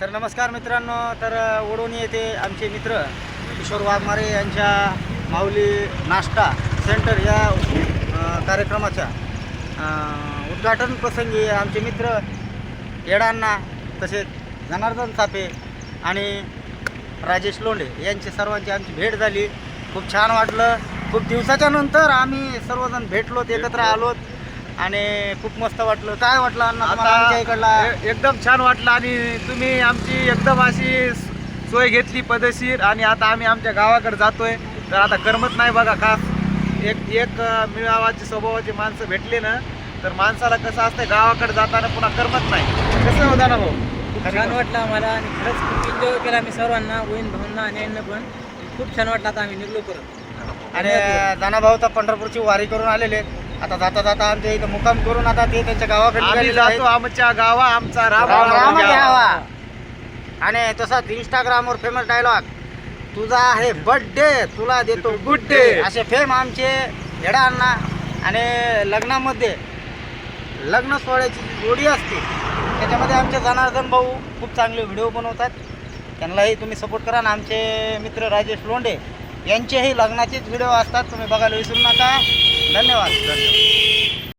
तर नमस्कार मित्रांनो तर ओढोणी येथे आमचे मित्र किशोर वाघमारे यांच्या माऊली नाश्ता सेंटर या कार्यक्रमाच्या उद्घाटन प्रसंगी आमचे मित्र येडांना तसेच जनार्दन सापे आणि राजेश लोंढे यांची सर्वांची आमची भेट झाली. खूप छान वाटलं. खूप दिवसाच्या नंतर आम्ही सर्वजण भेटलोत एकत्र आलोत. आणि खूप मस्त वाटलं. काय वाटलं अण्णा तुम्हाला आमच्या इकडला? ए- एकदम छान वाटलं आणि तुम्ही आमची एकदम अशी स- सोय घेतली पदशीर आणि आता आम्ही आमच्या गावाकडे जातोय. तर आता करमत नाही बघा खास. एक एक अं, मिळावाची स्वभावाची माणसं भेटली ना तर माणसाला कसं असतं गावाकडे जाताना पुन्हा करमत नाही. कसं होता ना भाऊ? छान वाटलं आम्हाला आणि खरंच खूप एन्जॉय केला आम्ही सर्वांना बहीण भाऊंना आणि यांना पण. खूप छान वाटलं आता आम्ही निघलो परत. आणि दानाभाऊ तर पंढरपूरची वारी करून आलेले. आहेत. आता जाता जाता आमच्या इथं मुक्काम करून आता ते त्यांच्या गावाकडे आम्ही. जातो आमच्या गावा आमचा राम घ्यावा. आणि तसाच इंस्टाग्रामवर फेमस डायलॉग तुझा आहे बर्थडे तुला देतो गुड डे असे फेम आमचे येडा अण्णा आणि लग्नामध्ये लग्न सोहळ्याची जी जोडी असते त्याच्यामध्ये आमचे जनार्दन भाऊ खूप चांगले व्हिडिओ बनवतात. त्यांनाही तुम्ही सपोर्ट करा. आणि आमचे मित्र राजेश लोंढे यांचेही लग्नाचेच व्हिडिओ असतात. तुम्ही बघायला विसरू नका. धन्यवाद धन्यवाद